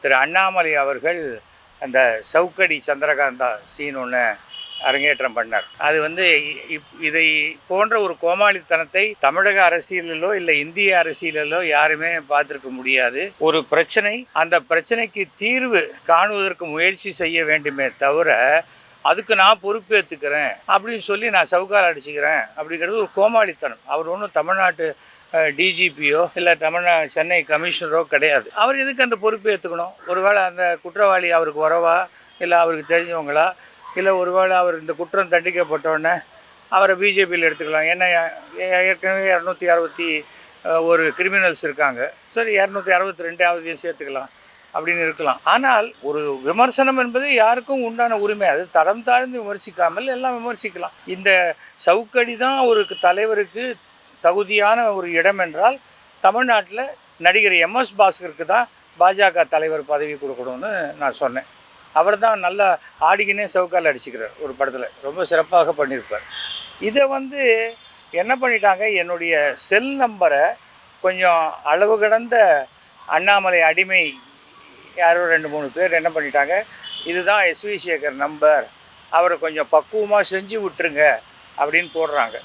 திரு அண்ணாமலை அவர்கள் அந்த சவுக்கடி சந்திரகாந்தா சீன் ஒன்று அரங்கேற்றம் பண்ணார். அது வந்து இப்- இதை போன்ற ஒரு கோமாளித்தனத்தை தமிழக அரசியலிலோ இல்லை இந்திய அரசியலிலோ யாருமே பார்த்துருக்க முடியாது. ஒரு பிரச்சனை அந்த பிரச்சனைக்கு தீர்வு காணுவதற்கு முயற்சி செய்ய வேண்டுமே தவிர அதுக்கு நான் பொறுப்பேற்றுக்கிறேன் அப்படின்னு சொல்லி நான் சவுக்கால் அடிச்சுக்கிறேன் அப்படிங்கிறது ஒரு கோமாளித்தனம். அவர் ஒன்றும் தமிழ்நாட்டு டிஜிபியோ இல்லை தமிழ்நா சென்னை கமிஷனரோ கிடையாது. அவர் எதுக்கு அந்த பொறுப்பு ஏற்றுக்கணும் ஒருவேளை அந்த குற்றவாளி அவருக்கு உறவா இல்லை அவருக்கு தெரிஞ்சவங்களா? இல்லை ஒருவேளை அவர் இந்த குற்றம் தண்டிக்கப்பட்டோடனே அவரை பிஜேபியில் எடுத்துக்கலாம். ஏன்னா ஏ- ஏற்கனவே இரநூத்தி அறுபத்தி ஒரு கிரிமினல்ஸ் இருக்காங்க. சரி இரநூத்தி அறுபத்தி ரெண்டாவதையும் சேர்த்துக்கலாம் அப்படின்னு இருக்கலாம். ஆனால் ஒரு விமர்சனம் என்பது யாருக்கும் உண்டான உரிமை. அது தரம் தாழ்ந்து விமர்சிக்காமல் எல்லாம் விமர்சிக்கலாம். இந்த சவுக்கடி தான் ஒரு தலைவருக்கு தகுதியான ஒரு இடம் என்றால் தமிழ்நாட்டில் நடிகர் எம்எஸ் பாஸ்கருக்கு தான் பாஜக தலைவர் பதவி கொடுக்கணும்னு நான் சொன்னேன். அவர் தான் நல்லா ஆடிக்கினே சவுக்கால் அடிச்சுக்கிறார் ஒரு படத்தில். ரொம்ப சிறப்பாக பண்ணியிருப்பார். இதை வந்து என்ன பண்ணிட்டாங்க? என்னுடைய செல் நம்பரை கொஞ்சம் அளவு கடந்த அண்ணாமலை அடிமை யாரோ ரெண்டு மூணு பேர் என்ன பண்ணிட்டாங்க? இதுதான் எஸ்வி சேகர் நம்பர். அவரை கொஞ்சம் பக்குவமாக செஞ்சு விட்டுருங்க அப்படின்னு போடுறாங்க.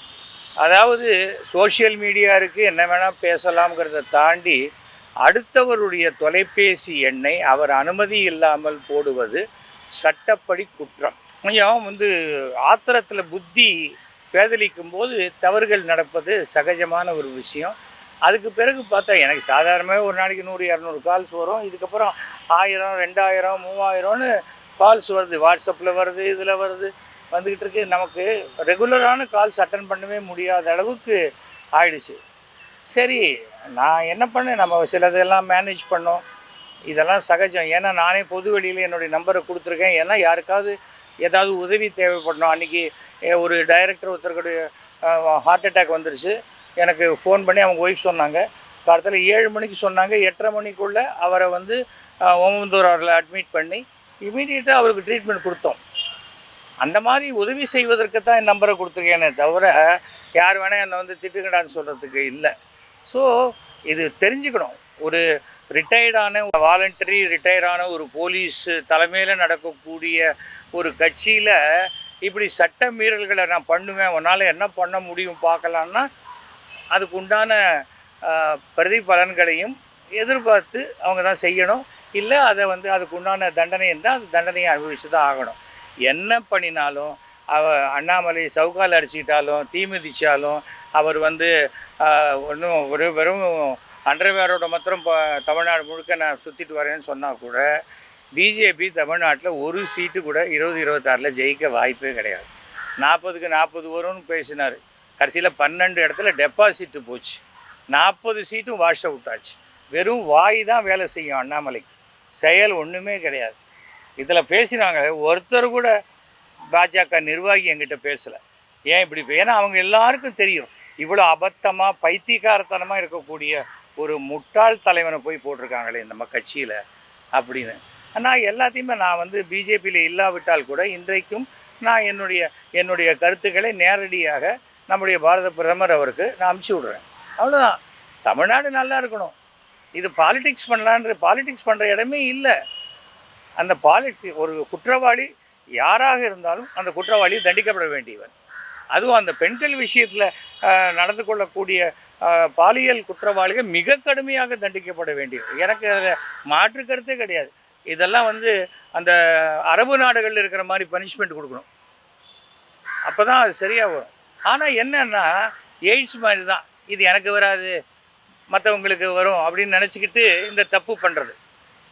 அதாவது சோஷியல் மீடியா இருக்குது என்ன வேணால் பேசலாம்ங்கிறத தாண்டி அடுத்தவருடைய தொலைபேசி எண்ணை அவர் அனுமதி இல்லாமல் போடுவது சட்டப்படி குற்றம். கொஞ்சம் வந்து ஆத்திரத்தில் புத்தி பேதலிக்கும் போது தவறுகள் நடப்பது சகஜமான ஒரு விஷயம். அதுக்கு பிறகு பார்த்தா எனக்கு சாதாரணமாக ஒரு நாளைக்கு நூறு இரநூறு கால்ஸ் வரும். இதுக்கப்புறம் ஆயிரம் ரெண்டாயிரம் மூவாயிரம்னு கால்ஸ் வருது. வாட்ஸ்அப்பில் வருது இதில் வருது. வந்துக்கிட்டு இருக்கு. நமக்கு ரெகுலரான கால்ஸ் அட்டன் பண்ணவே முடியாத அளவுக்கு ஆயிடுச்சு. சரி நான் என்ன பண்ணேன்? நம்ம சிலதெல்லாம் மேனேஜ் பண்ணோம். இதெல்லாம் சகஜம். ஏன்னா நானே பொது வெளியில் என்னுடைய நம்பரை கொடுத்துருக்கேன். ஏன்னா யாருக்காவது ஏதாவது உதவி தேவைப்படணும். அன்றைக்கி ஒரு டைரக்டர் ஒருத்தருக்குடைய ஹார்ட் அட்டாக் வந்துருச்சு. எனக்கு ஃபோன் பண்ணி அவங்க ஒய்ஃப் சொன்னாங்க. காலத்தில் ஏழு மணிக்கு சொன்னாங்க. எட்டரை மணிக்குள்ளே அவரை வந்து ஓமந்தூர் அவரில் அட்மிட் பண்ணி இமீடியட்டாக அவருக்கு ட்ரீட்மெண்ட் கொடுத்தோம். அந்த மாதிரி உதவி செய்வதற்கு தான் என் நம்பரை கொடுத்துருக்கேனே தவிர யார் வேணால் என்னை வந்து திட்டுக்கடான்னு சொல்கிறதுக்கு இல்லை. ஸோ இது தெரிஞ்சுக்கணும். ஒரு ரிட்டையர்டான வாலண்டரி ரிட்டையர்டான ஒரு போலீஸ் தலைமையில் நடக்கக்கூடிய ஒரு கட்சியில் இப்படி சட்ட மீறல்களை நான் பண்ணுவேன் உன்னால் என்ன பண்ண முடியும் பார்க்கலான்னா அதுக்கு உண்டான பிரதிபலன்களையும் எதிர்பார்த்து அவங்க தான் செய்யணும். இல்லை அதை வந்து அதுக்கு உண்டான தண்டனை இருந்தால் அந்த தண்டனையை அனுபவிச்சு தான் ஆகணும். என்ன பண்ணினாலும் அவ அண்ணாமலை சவுக்கால் அடிச்சுக்கிட்டாலும் தீ மிதிச்சாலும் அவர் வந்து ஒன்றும் ஒரு வெறும் அண்டர்வேரோட மாத்திரம் இப்போ தமிழ்நாடு முழுக்க நான் சுற்றிட்டு வரேன்னு சொன்னால் கூட பிஜேபி தமிழ்நாட்டில் ஒரு சீட்டு கூட இருபது இருபத்தாறில் ஜெயிக்க வாய்ப்பே கிடையாது. நாற்பதுக்கு நாற்பது வரும்னு பேசினார். கடைசியில் பன்னெண்டு இடத்துல டெபாசிட்டு போச்சு. நாற்பது சீட்டும் வாஷ் அவுட் ஆச்சு. வெறும் வாய் தான் வேலை செய்யும் அண்ணாமலைக்கு. செயல் ஒன்றுமே கிடையாது. இதில் பேசினாங்க. ஒருத்தர் கூட பாஜக நிர்வாகி என்கிட்ட பேசலை. ஏன் இப்படி ஏன்னா அவங்க எல்லாருக்கும் தெரியும். இவ்வளோ அபத்தமாக பைத்தியக்காரத்தனமாக இருக்கக்கூடிய ஒரு முட்டாள் தலைவனை போய் போட்டிருக்காங்களே நம்ம கட்சியில் அப்படின்னு. நான் எல்லாத்தையுமே நான் வந்து பிஜேபியில் இல்லாவிட்டால் கூட இன்றைக்கும் நான் என்னுடைய என்னுடைய கருத்துக்களை நேரடியாக நம்முடைய பாரத பிரதமர் அவருக்கு நான் அமுச்சு விட்றேன். அவ்வளோதான் தமிழ்நாடு நல்லா இருக்கணும். இது பாலிடிக்ஸ் பண்ணலான்ற பாலிடிக்ஸ் பண்ணுற இடமே இல்லை. அந்த பாலிசி ஒரு குற்றவாளி யாராக இருந்தாலும் அந்த குற்றவாளி தண்டிக்கப்பட வேண்டியவன். அதுவும் அந்த பெண்கள் விஷயத்தில் நடந்து கொள்ளக்கூடிய பாலியல் குற்றவாளிகள் மிக கடுமையாக தண்டிக்கப்பட வேண்டியது எனக்கு அதில் மாற்று கருத்தே கிடையாது. இதெல்லாம் வந்து அந்த அரபு நாடுகளில் இருக்கிற மாதிரி பனிஷ்மெண்ட் கொடுக்கணும். அப்போ தான் அது சரியாக வரும். ஆனால் என்னன்னா எய்ட்ஸ் மாதிரி தான். இது எனக்கு வராது மற்றவங்களுக்கு வரும் அப்படின்னு நினச்சிக்கிட்டு இந்த தப்பு பண்ணுறது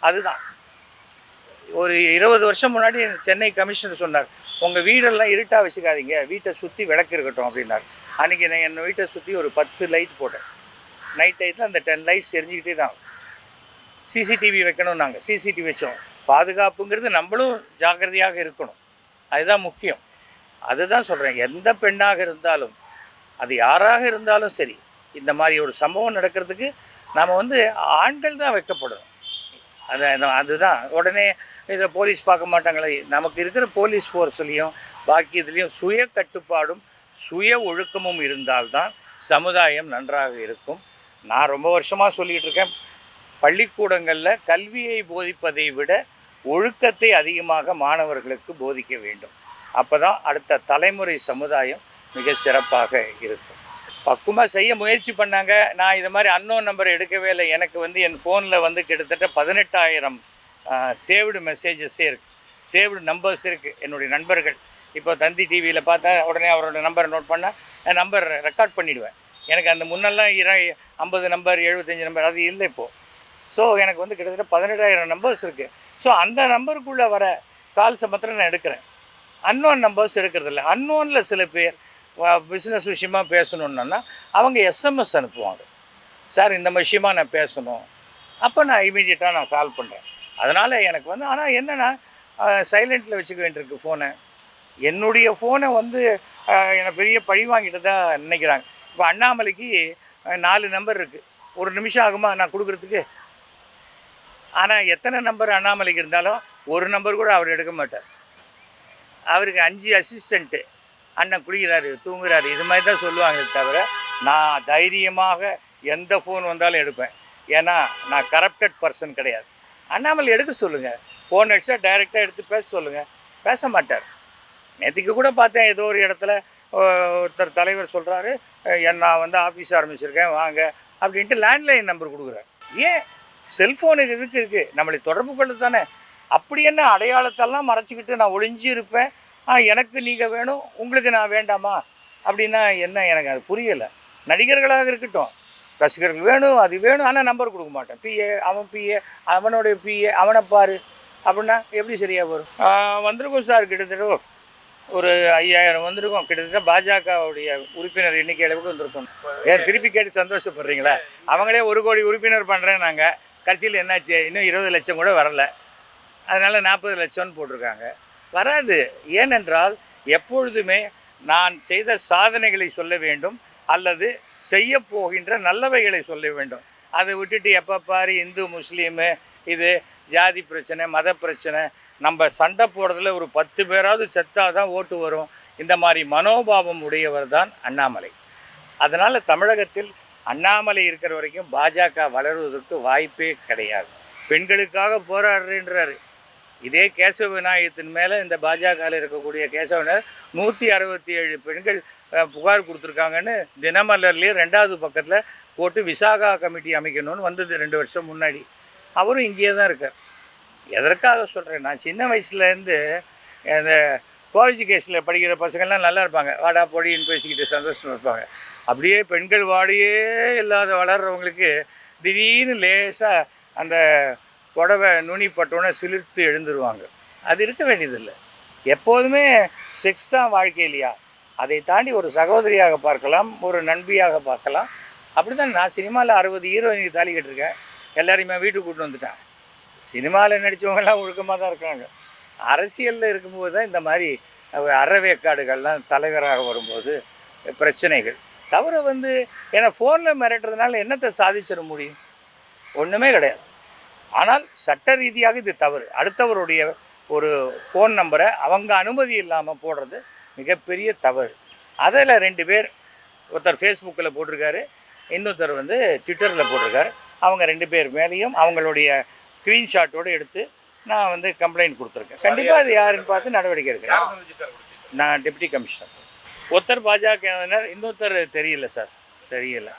அதுதான். ஒரு இருபது வருஷம் முன்னாடி சென்னை கமிஷனர் சொன்னார் உங்கள் வீடெல்லாம் இருட்டாக வச்சுக்காதீங்க வீட்டை சுற்றி விளக்கு இருக்கட்டும் அப்படின்னார். அன்றைக்கி நான் என் வீட்டை சுற்றி ஒரு பத்து லைட் போட்டேன். நைட் டைத்தில் அந்த டென் லைட்ஸ் எரிஞ்சுக்கிட்டே தான். சிசிடிவி வைக்கணும் நாங்கள் சிசிடிவி வச்சோம். பாதுகாப்புங்கிறது நம்மளும் ஜாக்கிரதையாக இருக்கணும். அதுதான் முக்கியம். அதுதான் சொல்கிறேன் எந்த பெண்ணாக இருந்தாலும் அது யாராக இருந்தாலும் சரி இந்த மாதிரி ஒரு சம்பவம் நடக்கிறதுக்கு நாம் வந்து ஆண்கள் தான் வைக்கப்படணும். அது- அதுதான். உடனே இதை போலீஸ் பார்க்க மாட்டாங்களே. நமக்கு இருக்கிற போலீஸ் ஃபோர்ஸ்லேயும் பாக்கி இதுலேயும் சுய கட்டுப்பாடும் சுய ஒழுக்கமும் இருந்தால்தான் சமுதாயம் நன்றாக இருக்கும். நான் ரொம்ப வருஷமாக சொல்லிகிட்டு இருக்கேன். பள்ளிக்கூடங்களில் கல்வியை போதிப்பதை விட ஒழுக்கத்தை அதிகமாக மாணவர்களுக்கு போதிக்க வேண்டும். அப்போ தான் அடுத்த தலைமுறை சமுதாயம் மிக சிறப்பாக இருக்கும். பக்குவமாக செய்ய முயற்சி பண்ணாங்க. நான் இது மாதிரி அன்னோன் நம்பர் எடுக்கவே இல்லை. எனக்கு வந்து என் ஃபோனில் வந்து கிட்டத்தட்ட பதினெட்டாயிரம் சேவ்டு மெசேஜஸே இருக்குது சேவ்டு நம்பர்ஸ் இருக்குது என்னுடைய நண்பர்கள். இப்போ தந்தி டிவியில் பார்த்தா உடனே அவரோட நம்பரை நோட் பண்ணால் நம்பர் ரெக்கார்ட் பண்ணிவிடுவேன் எனக்கு அந்த முன்னெல்லாம் இர ஐம்பது நம்பர் எழுபத்தஞ்சு நம்பர் அது இல்லை இப்போது ஸோ எனக்கு வந்து கிட்டத்தட்ட பதினெட்டாயிரம் நம்பர்ஸ் இருக்குது ஸோ அந்த நம்பருக்குள்ளே வர கால்ஸை மாத்திரம் நான் எடுக்கிறேன். அன்னோன் நம்பர்ஸ் எடுக்கிறதில்ல அன்னோனில் சில பேர் பிஸ்னஸ் விஷயமாக பேசணுன்னா அவங்க எஸ்எம்எஸ் அனுப்புவாங்க. சார் இந்த விஷயமா நான் பேசணும். அப்போ நான் இமீடியட்டாக நான் கால் பண்ணுறேன் அதனால் எனக்கு வந்து ஆனால் என்னென்னா சைலண்ட்டில் வச்சுக்க வேண்டியிருக்கு ஃபோனை என்னுடைய ஃபோனை வந்து என்னை பெரிய பழி வாங்கிட்டு தான் நினைக்கிறாங்க. இப்போ அண்ணாமலைக்கு நாலு நம்பர் இருக்குது ஒரு நிமிஷம் ஆகுமா நான் கொடுக்குறதுக்கு? ஆனால் எத்தனை நம்பர் அண்ணாமலைக்கு இருந்தாலும் ஒரு நம்பர் கூட அவர் எடுக்க மாட்டார். அவருக்கு அஞ்சு அசிஸ்டண்ட்டு அண்ணன் குளிக்கிறாரு தூங்குறாரு இது மாதிரி தான் சொல்லுவாங்களே தவிர நான் தைரியமாக எந்த ஃபோன் வந்தாலும் எடுப்பேன். ஏன்னா நான் கரப்டட் பர்சன் கிடையாது. அண்ணாமலை எடுக்க சொல்லுங்கள் ஃபோன் அடிச்சா டைரெக்டாக எடுத்து பேச சொல்லுங்கள் பேச மாட்டார். நேற்றுக்கு கூட பார்த்தேன் ஏதோ ஒரு இடத்துல ஒருத்தர் தலைவர் சொல்கிறாரு நான் வந்து ஆஃபீஸ் ஆரம்பிச்சிருக்கேன் வாங்க அப்படின்ட்டு லேண்ட்லைன் நம்பர் கொடுக்குறாரு. ஏன்? செல்ஃபோனுக்கு இதுக்கு இருக்குது நம்மளை தொடர்பு கொள்ள தானே. அப்படி என்ன அடையாளத்தெல்லாம் மறைச்சிக்கிட்டு நான் ஒளிஞ்சு இருப்பேன்? ஆ எனக்கு நீங்கள் வேணும் உங்களுக்கு நான் வேண்டாமா? அப்படின்னா என்ன எனக்கு? அது புரியலை. நடிகர்களாக இருக்கட்டும். ரசிகர்கள் வேணும் அது வேணும் ஆனால் நம்பர் கொடுக்க மாட்டேன். பிஏ அவன் பிஏ அவனுடைய பிஏ அவனை பாரு அப்படின்னா எப்படி சரியாக வரும்? வந்திருக்கும் சார் கிட்டத்தட்ட ஒரு ஐயாயிரம் வந்திருக்கும். கிட்டத்தட்ட பாஜகவுடைய உறுப்பினர் எண்ணிக்கை அளவுக்கு வந்திருக்கும். ஏன் திருப்பி கேட்டு சந்தோஷப்படுறீங்களா? அவங்களே ஒரு கோடி உறுப்பினர் பண்ணுறேன் நாங்கள் கட்சியில் என்னாச்சு? இன்னும் இருபது லட்சம் கூட வரல. அதனால் நாற்பது லட்சம்னு போட்டிருக்காங்க. வராது. ஏனென்றால் எப்பொழுதுமே நான் செய்த சாதனைகளை சொல்ல வேண்டும். அல்லது செய்ய போகின்ற நல்லவைகளை சொல்ல வேண்டும். அதை விட்டுட்டு எப்போ பாரு இந்து முஸ்லீமு இது ஜாதி பிரச்சனை மத பிரச்சனை நம்ம சண்டை போடுறதுல ஒரு பத்து பேராவது செத்தாக தான் ஓட்டு வரும். இந்த மாதிரி மனோபாவம் உடையவர் தான் அண்ணாமலை. அதனால் தமிழகத்தில் அண்ணாமலை இருக்கிற வரைக்கும் பாஜக வளருவதற்கு வாய்ப்பே கிடையாது. பெண்களுக்காக போராடுறேன்றாரு. இதே கேசவ விநாயகத்தின் மேலே இந்த பாஜகவில் இருக்கக்கூடிய கேசவனர் நூற்றி அறுபத்தி ஏழு பெண்கள் புகார் கொடுத்துருக்காங்கன்னு தினமலர்லேயே ரெண்டாவது பக்கத்தில் போட்டு விசாகா கமிட்டி அமைக்கணும்னு வந்தது ரெண்டு வருஷம் முன்னாடி. அவரும் இங்கேயே தான் இருக்கார். எதற்காக சொல்கிறேன் நான் சின்ன வயசுலேருந்து இந்த காலேஜ் கேஸில் படிக்கிற பசங்கள்லாம் நல்லா இருப்பாங்க. வாடா பொடின்னு பேசிக்கிட்டு சந்தோஷமாக இருப்பாங்க. அப்படியே பெண்கள் வாடியே இல்லாத வளர்கிறவங்களுக்கு திடீர்னு லேசாக அந்த புடவை நுனி பட்டோன்னே சிலிர்த்து எழுந்துருவாங்க. அது இருக்க வேண்டியதில்லை. எப்போதுமே செக்ஸ் தான் வாழ்க்கை இல்லையா? அதை தாண்டி ஒரு சகோதரியாக பார்க்கலாம் ஒரு நண்பியாக பார்க்கலாம். அப்படி தான் நான் சினிமாவில் அறுபது ஹீரோயினுக்கு தாலி கட்டிருக்கேன். எல்லாரையுமே வீட்டுக்கு கூட்டு வந்துட்டேன். சினிமாவில் நடித்தவங்கெல்லாம் ஒழுக்கமாக தான் இருக்காங்க. அரசியலில் இருக்கும்போது தான் இந்த மாதிரி அறவேக்காடுகள்லாம் தலைவராக வரும்போது பிரச்சனைகள். தவிர வந்து ஏன்னா ஃபோனில் மிரட்டுறதுனால என்னத்தை சாதிச்சிட முடியும்? ஒன்றுமே கிடையாது. ஆனால் சட்ட ரீதியாக இது தவறு. அடுத்தவருடைய ஒரு ஃபோன் நம்பரை அவங்க அனுமதி இல்லாமல் போடுறது மிகப்பெரிய தவறு. அதில் ரெண்டு பேர் ஒருத்தர் ஃபேஸ்புக்கில் போட்டிருக்காரு இன்னொருத்தர் வந்து ட்விட்டரில் போட்டிருக்காரு. அவங்க ரெண்டு பேர் மேலேயும் அவங்களுடைய ஸ்க்ரீன்ஷாட்டோடு எடுத்து நான் வந்து கம்ப்ளைண்ட் கொடுத்துருக்கேன். கண்டிப்பாக அது யாருன்னு பார்த்து நடவடிக்கை எடுக்கிறேன். நான் டெப்டி கமிஷனர் ஒருத்தர் பாஜகவினர் இன்னொருத்தர் தெரியல சார். தெரியல.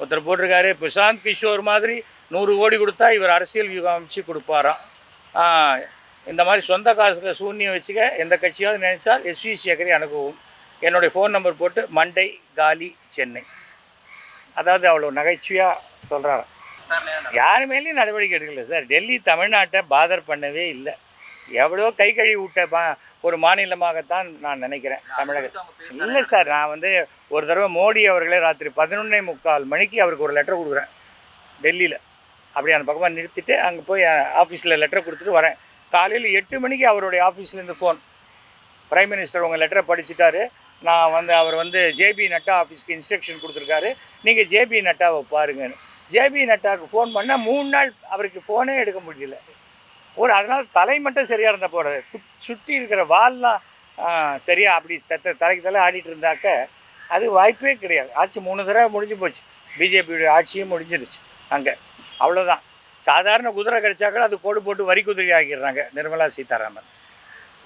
ஒருத்தர் போட்டிருக்காரு பிரசாந்த் கிஷோர் மாதிரி நூறு கோடி கொடுத்தா இவர் அரசியல் யுகம் அமைச்சு கொடுப்பாராம். இந்த மாதிரி சொந்த காசில் சூன்யம் வச்சுக்க எந்த கட்சியாவது நினைச்சால் எஸ்வி சேகரி அணுகவும். என்னுடைய ஃபோன் நம்பர் போட்டு மண்டை காலி சென்னை. அதாவது அவ்வளோ நகைச்சுவையாக சொல்கிறாரு யார் மேலேயும் நடவடிக்கை எடுக்கல சார். டெல்லி தமிழ்நாட்டை பாதர் பண்ணவே இல்லை. எவ்வளோ கை கழுவி விட்ட பா ஒரு மாநிலமாகத்தான் நான் நினைக்கிறேன் தமிழக இல்லை சார் நான் வந்து ஒரு தடவை மோடி அவர்களே ராத்திரி பதினொன்னே முக்கால் மணிக்கு அவருக்கு ஒரு லெட்டர் கொடுக்குறேன். டெல்லியில். அப்படி அந்த பக்கமாக நிறுத்திட்டு அங்கே போய் ஆஃபீஸில் லெட்டர் கொடுத்துட்டு வரேன். காலையில் எட்டு மணிக்கு அவருடைய ஆஃபீஸ்லேருந்து ஃபோன் பிரைம் மினிஸ்டர் உங்கள் லெட்டரை படிச்சுட்டாரு. நான் வந்து அவர் வந்து ஜேபி நட்டா ஆஃபீஸ்க்கு இன்ஸ்ட்ரக்ஷன் கொடுத்துருக்காரு. நீங்கள் ஜேபி நட்டாவை பாருங்கன்னு. ஜேபி நட்டாவுக்கு ஃபோன் பண்ணால் மூணு நாள் அவருக்கு ஃபோனே எடுக்க முடியல. ஒரு அதனால் தலை மட்டும் சரியாக இருந்தால் போகிறது சுற்றி இருக்கிற வால்லாம் சரியாக அப்படி தத்த தலைக்கு தலை ஆடிட்டு இருந்தாக்க அது வாய்ப்பே கிடையாது. ஆட்சி மூணு தடவை முடிஞ்சு போச்சு. பிஜேபியுடைய ஆட்சியும் முடிஞ்சிருச்சு அங்கே. அவ்வளோதான் சாதாரண குதிரை கிடைச்சா கூட அது கோடு போட்டு வரி குதிரை ஆக்கிடுறாங்க நிர்மலா சீதாராமன்.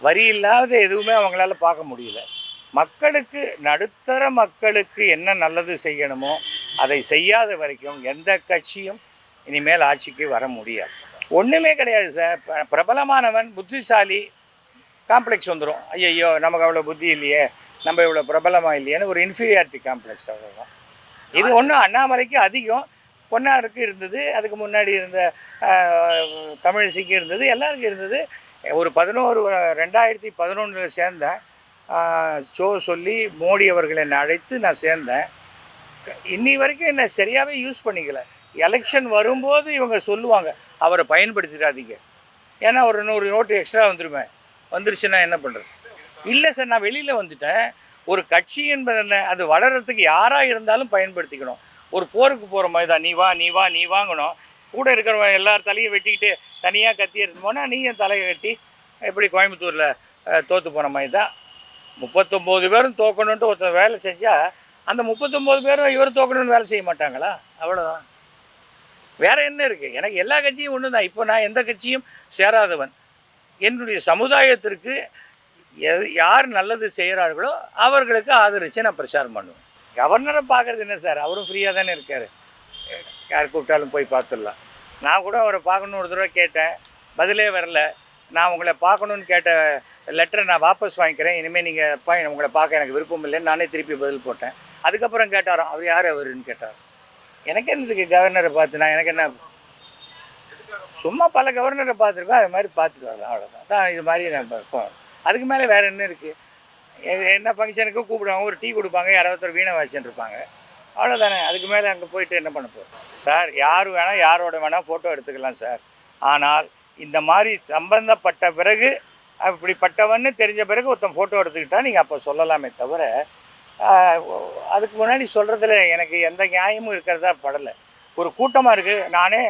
வரி இல்லாத எதுவுமே அவங்களால பார்க்க முடியல. மக்களுக்கு நடுத்தர மக்களுக்கு என்ன நல்லது செய்யணுமோ அதை செய்யாத வரைக்கும் எந்த கட்சியும் இனிமேல் ஆட்சிக்கு வர முடியாது. ஒன்றுமே கிடையாது சார். பிரபலமானவன் புத்திசாலி காம்ப்ளெக்ஸ் வந்துடும் ஐயையோ நமக்கு அவ்வளோ புத்தி இல்லையே. நம்ம இவ்வளோ பிரபலமாக இல்லையேன்னு ஒரு இன்ஃபீரியாரிட்டி காம்ப்ளெக்ஸ் அவ்வளோதான் இது ஒன்றும் அண்ணாமலைக்கு அதிகம். பொன்னாருக்கு இருந்தது அதுக்கு முன்னாடி இருந்த தமிழிசைக்கு இருந்தது எல்லாருக்கும் இருந்தது. ஒரு பதினோரு ரெண்டாயிரத்தி பதினொன்றில் சேர்ந்தேன். ஷோ சொல்லி மோடி அவர்கள் என்னை அழைத்து நான் சேர்ந்தேன். இன்னி வரைக்கும் என்ன சரியாகவே யூஸ் பண்ணிக்கல. எலெக்ஷன் வரும்போது இவங்க சொல்லுவாங்க அவரை பயன்படுத்திடாதீங்க. ஏன்னா ஒரு நூறு நோட்டு எக்ஸ்ட்ரா வந்துருமே. வந்துருச்சுன்னா என்ன பண்ணுறது இல்லை சார் நான் வெளியில் வந்துட்டேன். ஒரு கட்சி என்பது என்ன? அது வளர்கிறதுக்கு யாராக இருந்தாலும் பயன்படுத்திக்கணும். ஒரு போருக்கு போகிற மாதிரி தான். நீ வா நீ வா நீ வாங்கணும். கூட இருக்கிறவன் எல்லார் தலையும் வெட்டிக்கிட்டு தனியாக கத்தி எடுத்து போனால் நீ என் தலையை வெட்டி எப்படி கோயம்புத்தூரில் தோற்று போன மாதிரி தான். முப்பத்தொம்போது பேரும் தோக்கணுன்ட்டு ஒருத்தர் வேலை செஞ்சால் அந்த முப்பத்தொம்போது பேரும் இவர் தோக்கணும்னு வேலை செய்ய மாட்டாங்களா? அவ்வளோதான் வேற என்ன இருக்குது எனக்கு எல்லா கட்சியும் ஒன்று தான் இப்போ நான் எந்த கட்சியும் சேராதவன். என்னுடைய சமுதாயத்திற்கு எது யார் நல்லது செய்கிறார்களோ அவர்களுக்கு ஆதரித்து நான் பிரச்சாரம் பண்ணுவேன். கவர்னரை பார்க்குறது என்ன சார்? அவரும் ஃப்ரீயாக தானே இருக்கார். யார் கூப்பிட்டாலும் போய் பார்த்துடலாம். நான் கூட அவரை பார்க்கணுன்னு ஒரு தடவை கேட்டேன். பதிலே வரல. நான் உங்களை பார்க்கணுன்னு கேட்ட லெட்டரை நான் வாபஸ் வாங்கிக்கிறேன். இனிமேல் நீங்கள் அப்பா உங்களை பார்க்க எனக்கு விருப்பம் இல்லைன்னு நானே திருப்பி பதில் போட்டேன். அதுக்கப்புறம் கேட்டாராம் அவர் யார் அவருன்னு? கேட்டார் எனக்கு என்னதுக்கு கவர்னரை பார்த்து நான் எனக்கு என்ன சும்மா பல கவர்னரை பார்த்துருக்கோம் அது மாதிரி பார்த்துட்டு வரலாம் அவ்வளோதான் தான் இது மாதிரி நான் போ- அதுக்கு மேலே வேறு என்ன இருக்குது என்ன ஃபங்க்ஷனுக்கு கூப்பிடுவாங்க ஒரு டீ கொடுப்பாங்க யாராவது ஒருத்தர் வீணை வாசிச்சுட்டு இருப்பாங்க. அவ்வளோதானே அதுக்கு மேலே அங்கே போயிட்டு என்ன பண்ண போகிறோம் சார் யார் வேணால் யாரோட வேணால் ஃபோட்டோ எடுத்துக்கலாம் சார். ஆனால் இந்த மாதிரி சம்பந்தப்பட்ட பிறகு அப்படிப்பட்டவன்னு தெரிஞ்ச பிறகு ஒருத்தன் ஃபோட்டோ எடுத்துக்கிட்டால் நீங்கள் அப்போ சொல்லலாமே தவிர அதுக்கு முன்னாடி சொல்கிறதுல எனக்கு எந்த நியாயமும் இருக்கிறதா படலை. ஒரு கூட்டமாக இருக்குது நானே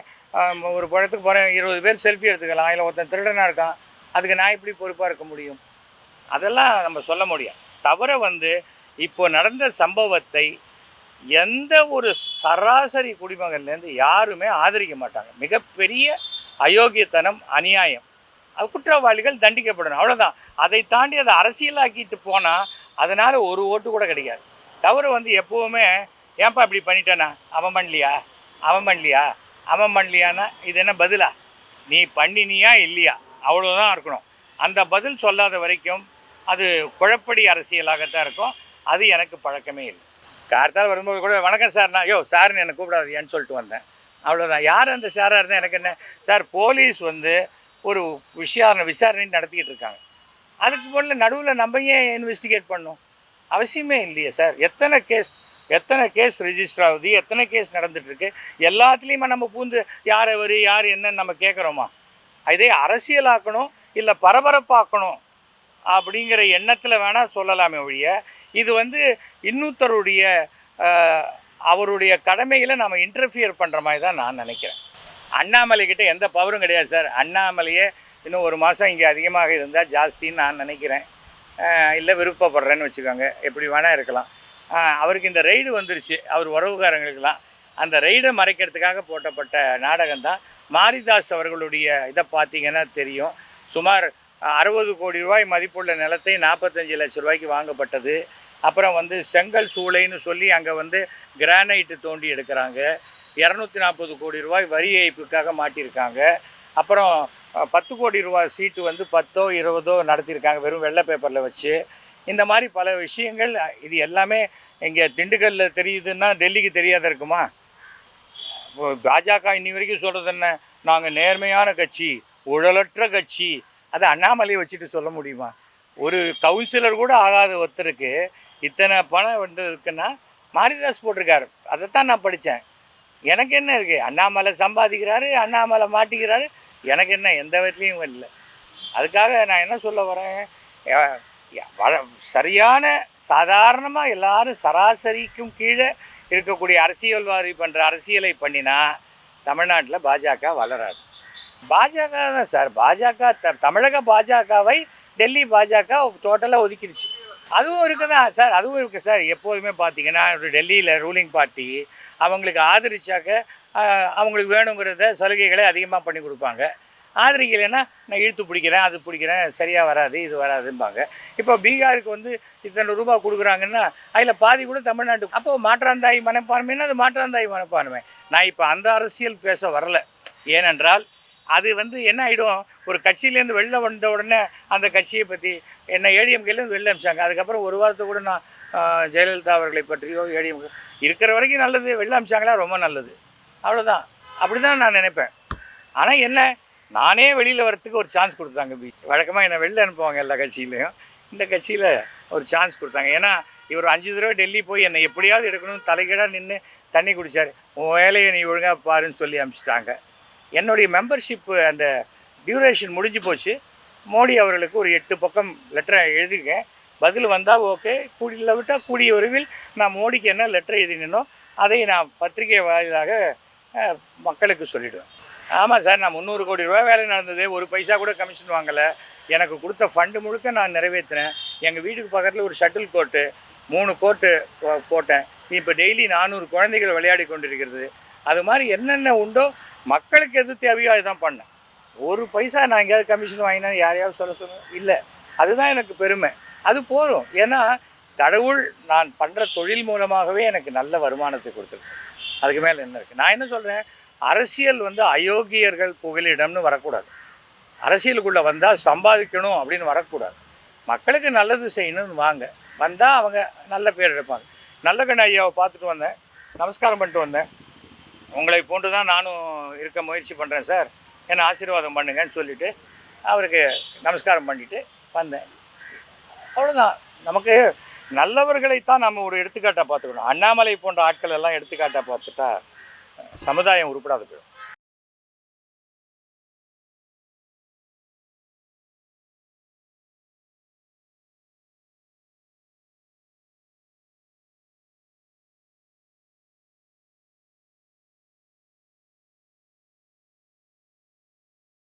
ஒரு படத்துக்கு போகிறேன் இருபது பேர் செல்ஃபி எடுத்துக்கலாம். இல்லை ஒருத்தன் திருடனாக இருக்கான். அதுக்கு நான் எப்படி பொறுப்பாக இருக்க முடியும்? அதெல்லாம் நம்ம சொல்ல முடியும் தவிர வந்து இப்போ நடந்த சம்பவத்தை எந்த ஒரு சராசரி குடிமகன்லேருந்து யாருமே ஆதரிக்க மாட்டாங்க. மிகப்பெரிய அயோக்கியத்தனம் அநியாயம். குற்றவாளிகள் தண்டிக்கப்படணும். அவ்வளோதான் அதை தாண்டி அதை அரசியலாக்கிட்டு போனால் அதனால் ஒரு ஓட்டு கூட கிடைக்காது. தவிர வந்து எப்போவுமே ஏன்பா இப்படி பண்ணிட்டேனா அவன் பண்ணலையா? அவன் பண்ணலையா? அவன் பண்ணலையான்னா இது என்ன பதிலா? நீ பண்ணினியா இல்லையா? அவ்வளோதான் இருக்கணும். அந்த பதில் சொல்லாத வரைக்கும் அது குழப்படி அரசியலாகத்தான் இருக்கும். அது எனக்கு பழக்கமே இல்லை. கார்த்தால் வரும்போது கூட வணக்கம் சார் நான் யோ சார்னு என்னை கூப்பிடாதியான்னு சொல்லிட்டு வந்தேன். அவ்வளோதான் யார் அந்த சாராக இருந்தால் எனக்கு என்ன? சார் போலீஸ் வந்து ஒரு விசாரணை விசாரணை நடத்திக்கிட்டு இருக்காங்க. அதுக்கு போல நடுவில் நம்ம ஏன் இன்வெஸ்டிகேட் பண்ணோம்? அவசியமே இல்லையே சார் எத்தனை கேஸ் எத்தனை கேஸ் ரிஜிஸ்டர் ஆகுது? எத்தனை கேஸ் நடந்துட்டுருக்கு? எல்லாத்துலேயுமே நம்ம பூந்து யார் அவர் யார் என்னன்னு நம்ம கேட்குறோமா இதே அரசியலாக்கணும் இல்லை பரபரப்பாக்கணும் அப்படிங்கிற எண்ணத்தில் வேணால் சொல்லலாமே ஒழிய இது வந்து இன்னொருத்தருடைய அவருடைய கடமைகளை நம்ம இன்டர்ஃபியர் பண்ணுற மாதிரி தான் நான் நினைக்கிறேன். அண்ணாமலை கிட்ட எந்த பவரும் கிடையாது சார் அண்ணாமலையை இன்னும் ஒரு மாதம் இங்கே அதிகமாக இருந்தால் ஜாஸ்தின்னு நான் நினைக்கிறேன். இல்லை விருப்பப்படுறேன்னு வச்சுக்கோங்க. எப்படி வேணால் இருக்கலாம். அவருக்கு இந்த ரெய்டு வந்துருச்சு. அவர் உறவுகாரங்களுக்கெல்லாம் அந்த ரெய்டை மறைக்கிறதுக்காக போட்டப்பட்ட நாடகம் தான் மாரிதாஸ் அவர்களுடைய இதை பார்த்தீங்கன்னா தெரியும். சுமார் அறுபது கோடி ரூபாய் மதிப்புள்ள நிலத்தை நாற்பத்தஞ்சு லட்ச ரூபாய்க்கு வாங்கப்பட்டது. அப்புறம் வந்து செங்கல் சூளைன்னு சொல்லி அங்கே வந்து கிரானைட்டு தோண்டி எடுக்கிறாங்க. இரநூத்தி நாற்பது கோடி ரூபாய் வரி ஏய்ப்புக்காக மாட்டியிருக்காங்க. அப்புறம் பத்து கோடி ரூபாய் சீட்டு வந்து பத்தோ இருபதோ நடத்தியிருக்காங்க வெறும் வெள்ளை பேப்பரில் வச்சு. இந்த மாதிரி பல விஷயங்கள் இது எல்லாமே இங்கே திண்டுக்கல்லில் தெரியுதுன்னா டெல்லிக்கு தெரியாத இருக்குமா? இப்போ பாஜக இன்னி வரைக்கும் சொல்கிறது என்ன? நாங்கள் நேர்மையான கட்சி உழலற்ற கட்சி அதை அண்ணாமலையை வச்சுட்டு சொல்ல முடியுமா? ஒரு கவுன்சிலர் கூட ஆகாத ஒருத்தருக்கு இத்தனை பணம் வந்ததுக்குன்னா மாரிதாஸ் போட்டிருக்காரு. அதைத்தான் நான் படித்தேன் எனக்கு என்ன இருக்குது அண்ணாமலை சம்பாதிக்கிறாரு அண்ணாமலை மாட்டிக்கிறாரு எனக்கு என்ன எந்த விதத்துலையும் இல்லை. அதுக்காக நான் என்ன சொல்ல வரேன்? வள- சரியான சாதாரணமாக எல்லாரும் சராசரிக்கும் கீழே இருக்கக்கூடிய அரசியல்வாதி பண்ணுற அரசியலை பண்ணினா தமிழ்நாட்டில் பாஜக வளராது. பாஜக தான் சார். பாஜக த தமிழக பாஜகவை டெல்லி பாஜக டோட்டலாக ஒதுக்கிடுச்சு அதுவும் இருக்குது தான். சார் அதுவும் இருக்குது சார். எப்போதுமே பார்த்தீங்கன்னா டெல்லியில் ரூலிங் பார்ட்டி அவங்களுக்கு ஆதரிச்சாக்க அவங்களுக்கு வேணுங்கிறத சலுகைகளை அதிகமாக பண்ணி கொடுப்பாங்க. ஆதரிக்கலைன்னா நான் இழுத்து பிடிக்கிறேன் அது பிடிக்கிறேன் சரியாக வராது இது வராதும்பாங்க. இப்போ பீகாருக்கு வந்து இத்தனை ரூபா கொடுக்குறாங்கன்னா அதில் பாதி கூட தமிழ்நாட்டு அப்போது மாற்றாந்தாய் மனப்பான்மைன்னா அது மாற்றாந்தாய் மனப்பான்மை? நான் இப்போ அந்த அரசியல் பேச வரல. ஏனென்றால் அது வந்து என்ன ஆகிடும் ஒரு கட்சியிலேருந்து வெளில வந்த உடனே அந்த கட்சியை பற்றி என்ன ஏடிஎம்கேலேருந்து வெளில அமிச்சாங்க. அதுக்கப்புறம் ஒரு வாரத்தை கூட நான் ஜெயலலிதா அவர்களை பற்றியோ ஏடிஎம் இருக்கிற வரைக்கும் நல்லது வெளில அமிச்சாங்களா? ரொம்ப நல்லது. அவ்வளோதான் அப்படி தான் நான் நினைப்பேன். ஆனால் என்ன நானே வெளியில் வரத்துக்கு ஒரு சான்ஸ் கொடுத்தாங்க பி. வழக்கமாக என்னை வெளில அனுப்புவாங்க எல்லா கட்சியிலையும். இந்த கட்சியில் ஒரு சான்ஸ் கொடுத்தாங்க. ஏன்னா இவர் அஞ்சு தடவை டெல்லி போய் என்னை எப்படியாவது எடுக்கணும்னு தலைகீழாக நின்று தண்ணி குடித்தார் உன் வேலையை நீ ஒழுங்காக பாருன்னு சொல்லி அனுப்பிச்சிட்டாங்க. என்னுடைய மெம்பர்ஷிப்பு அந்த டியூரேஷன் முடிஞ்சு போச்சு. மோடி அவர்களுக்கு ஒரு எட்டு பக்கம் லெட்டரை எழுதியிருக்கேன். பதில் வந்தால் ஓகே கூடியில் விட்டால் கூடிய விரைவில் நான் மோடிக்கு என்ன லெட்டர் எழுதினோ அதை நான் பத்திரிகை வாயிலாக மக்களுக்கு சொல்லிவிடுவேன் ஆமாம் சார் நான் முந்நூறு கோடி ரூபா வேலை நடந்தது ஒரு பைசா கூட கமிஷன் வாங்கலை. எனக்கு கொடுத்த ஃபண்டு முழுக்க நான் நிறைவேற்றினேன். எங்கள் வீட்டுக்கு பக்கத்தில் ஒரு ஷட்டில் கோர்ட்டு மூணு கோர்ட்டு போ- போட்டேன். இப்போ டெய்லி நானூறு குழந்தைகள் விளையாடி கொண்டிருக்கிறது. அது மாதிரி என்னென்ன உண்டோ மக்களுக்கு எது தேவையோ அதுதான் பண்ணேன். ஒரு பைசா நான் எங்கேயாவது கமிஷன் வாங்கினா யாரையாவது சொல்ல சொல்லுவேன் இல்லை அதுதான் எனக்கு பெருமை. அது போதும். ஏன்னா கடவுள் நான் பண்ணுற தொழில் மூலமாகவே எனக்கு நல்ல வருமானத்தை கொடுத்துருக்கேன் அதுக்கு மேலே என்ன இருக்குது நான் என்ன சொல்கிறேன் அரசியல் வந்து அயோக்கியர்கள் புகலிடம்னு வரக்கூடாது. அரசியலுக்குள்ளே வந்தால் சம்பாதிக்கணும் அப்படின்னு வரக்கூடாது. மக்களுக்கு நல்லது செய்யணும்னு வாங்க. வந்தால் அவங்க நல்ல பேர் எடுப்பாங்க. நல்ல கண்ண ஐயாவை பார்த்துட்டு வந்தேன். நமஸ்காரம் பண்ணிட்டு வந்தேன். உங்களை போன்று தான் நானும் இருக்க முயற்சி பண்ணுறேன் சார். என்னை ஆசீர்வாதம் பண்ணுங்கன்னு சொல்லிட்டு அவருக்கு நமஸ்காரம் பண்ணிட்டு வந்தேன். அவ்வளோதான் நமக்கு நல்லவர்களைத்தான் நம்ம ஒரு எடுத்துக்காட்டாக பார்த்துக்கணும். அண்ணாமலை போன்ற ஆட்கள் எல்லாம் எடுத்துக்காட்டாக பார்த்துட்டா சமுதாயம் உருப்படாது போயிடும்.